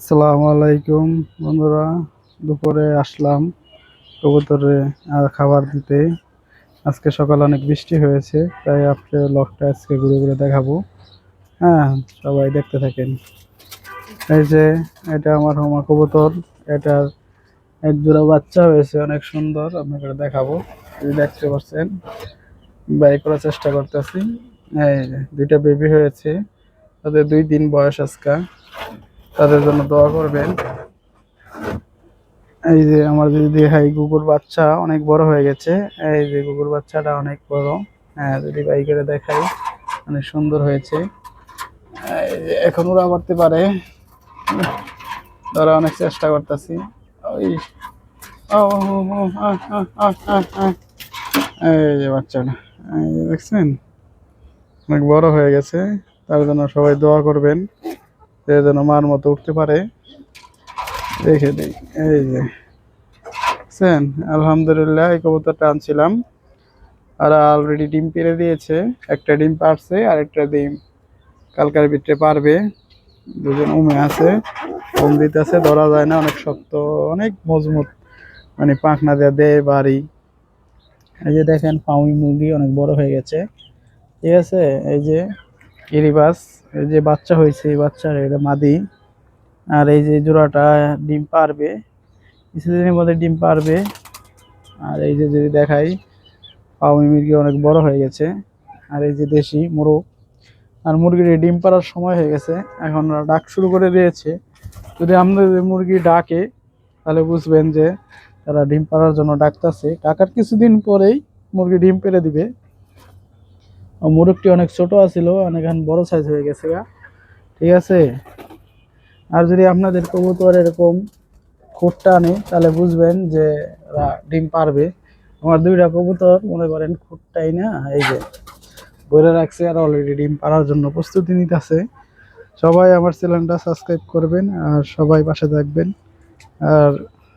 আসসালামু আলাইকুম, বন্ধুরা। দুপুরে আসলাম কবুতরে খাবার দিতে। আজকে সকালে অনেক বৃষ্টি হয়েছে, তাই আপনি লকটা আজকে ঘুরে ঘুরে দেখাবো। হ্যাঁ সবাই দেখতে থাকেন। এই যে, এটা আমার হোমা কবুতর। এটার এক জোড়া বাচ্চা হয়েছে, অনেক সুন্দর। আপনাকে দেখাবো। দেখতে পাচ্ছেন, বাই করার চেষ্টা করতেছি। এই দুইটা বেবি হয়েছে। তাদের দুই দিন বয়স আজকা। তাদের জন্য দোয়া করবেন। এই যে আমার যদি দেখাই কুকুর বাচ্চা অনেক বড় হয়ে গেছে, এই যে কুকুর বাচ্চাটা অনেক বড়। হ্যাঁ যদি বাই করে দেখাই, অনেক সুন্দর হয়েছে। এখন ওরা করতে পারে। তারা অনেক চেষ্টা করতেছি। ওই যে বাচ্চাটা দেখছেন? অনেক বড় হয়ে গেছে। তার জন্য সবাই দোয়া করবেন। সে যেন মার মতো উঠতে পারে। দেখে দিই এই যে। দেখছেন আলহামদুলিল্লাহ, এই কবুতরটা আনছিলাম। আর অলরেডি ডিম পেরে দিয়েছে। একটা ডিম পারছে আর একটা ডিম কালকার ভিতরে পারবে। দুজন উমে আছে ওম দিতেছে, ধরা যায় না, অনেক শক্ত, অনেক মজবুত। মানে পাখনা দেওয়া দেয় বাড়ি। এই যে দেখেন পাউই মুরগি অনেক বড় হয়ে গেছে। ঠিক আছে, এই যে ইরিবাস, এই যে বাচ্চা হয়েছে, এই বাচ্চার এটা মাদি, আর এই যে জোড়াটা ডিম পারবে, কিছুদিনের মধ্যে ডিম পারবে, আর এই যে যদি দেখাই পাউমি মুরগি অনেক বড় হয়ে গেছে, আর এই যে দেশি মোরগ, আর মুরগির ডিম পাড়ার সময় হয়ে গেছে, এখন ডাক শুরু করে দিয়েছে, যদি আমাদের মুরগি ডাকে, তাহলে বুঝবেন যে তারা ডিম পাড়ার জন্য ডাকতেছে, ডাকার কিছুদিন পরেই মুরগি ডিম পেড়ে দিবে মোরগটি অনেক ছোট আছিল, অনেক বড় সাইজ হয়ে গেছে গা। ঠিক আছে? আর যদি আপনাদের কবুতর এরকম খুঁটটা আনে, তাহলে বুঝবেন যে ওরা ডিম পারবে। আমার দুইটা কবুতর, মনে করেন খুঁটটাই না, এই যে বইরে রাখছে আর অলরেডি ডিম পাড়ার জন্য প্রস্তুতি নিতেছে। সবাই আমার চ্যানেলটা সাবস্ক্রাইব করবেন আর সবাই পাশে থাকবেন। আর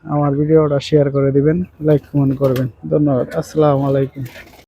আমার ভিডিওটা শেয়ার করে দিবেন লাইক কমেন্ট করবেন। ধন্যবাদ, আসসালামু আলাইকুম।